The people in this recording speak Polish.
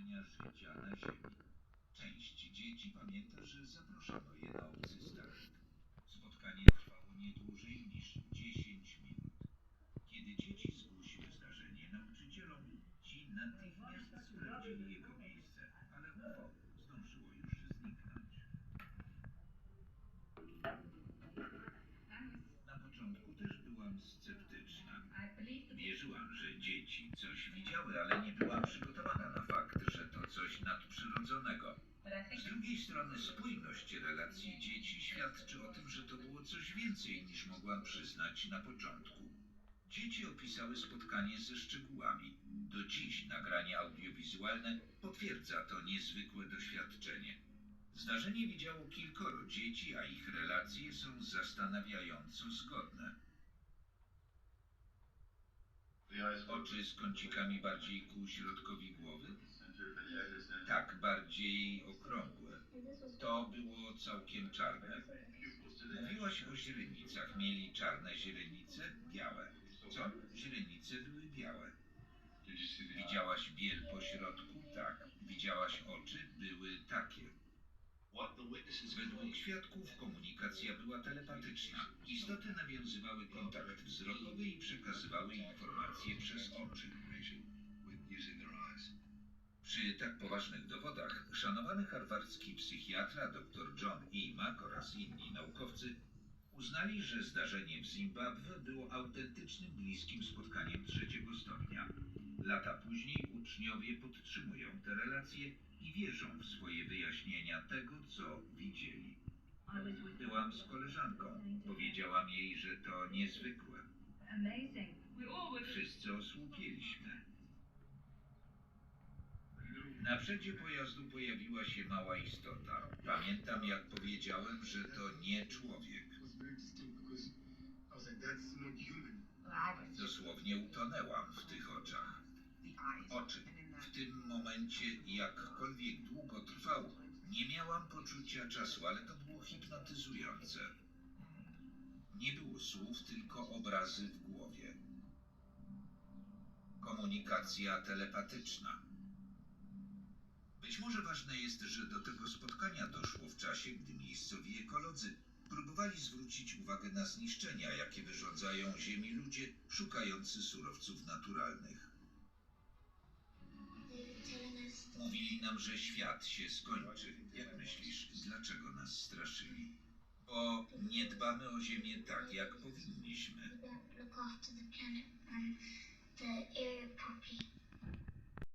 zagrożenia życia na Ziemi. Część dzieci pamięta, że zaproszono je na obcy statek. Spotkanie trwało nie dłużej niż 10 minut. Kiedy dzieci zgłosiły zdarzenie nauczycielom, ci natychmiast sprawdzili jego miejsce, ale UFO zdążyło już zniknąć. Na początku też byłam sceptyczna. Wierzyłam, że dzieci coś widziały, ale nie byłam coś nadprzyrodzonego. Z drugiej strony spójność relacji dzieci świadczy o tym, że to było coś więcej niż mogłam przyznać na początku. Dzieci opisały spotkanie ze szczegółami. Do dziś nagranie audiowizualne potwierdza to niezwykłe doświadczenie. Zdarzenie widziało kilkoro dzieci, a ich relacje są zastanawiająco zgodne. Oczy z kącikami bardziej ku środkowi głowy? Bardziej okrągłe. To było całkiem czarne. Mówiłaś o źrenicach. Mieli czarne źrenice? Białe. Co? Źrenice były białe. Widziałaś biel po środku? Tak. Widziałaś oczy? Były takie. Według świadków komunikacja była telepatyczna. Istoty nawiązywały kontakt wzrokowy i przekazywały informacje przez oczy. Przy tak poważnych dowodach szanowany harwardzki psychiatra dr John E. Mack oraz inni naukowcy uznali, że zdarzenie w Zimbabwe było autentycznym bliskim spotkaniem trzeciego stopnia. Lata później uczniowie podtrzymują te relacje i wierzą w swoje wyjaśnienia tego, co widzieli. Byłam z koleżanką. Powiedziałam jej, że to niezwykłe. Wszyscy osłupieliśmy. Na przedzie pojazdu pojawiła się mała istota. Pamiętam, jak powiedziałem, że to nie człowiek. Dosłownie utonęłam w tych oczach. Oczy. W tym momencie, jakkolwiek długo trwał, nie miałam poczucia czasu, ale to było hipnotyzujące. Nie było słów, tylko obrazy w głowie. Komunikacja telepatyczna. Być może ważne jest, że do tego spotkania doszło w czasie, gdy miejscowi ekolodzy próbowali zwrócić uwagę na zniszczenia, jakie wyrządzają Ziemi ludzie szukający surowców naturalnych. Mówili nam, że świat się skończy. Jak myślisz, dlaczego nas straszyli? Bo nie dbamy o Ziemię tak, jak powinniśmy.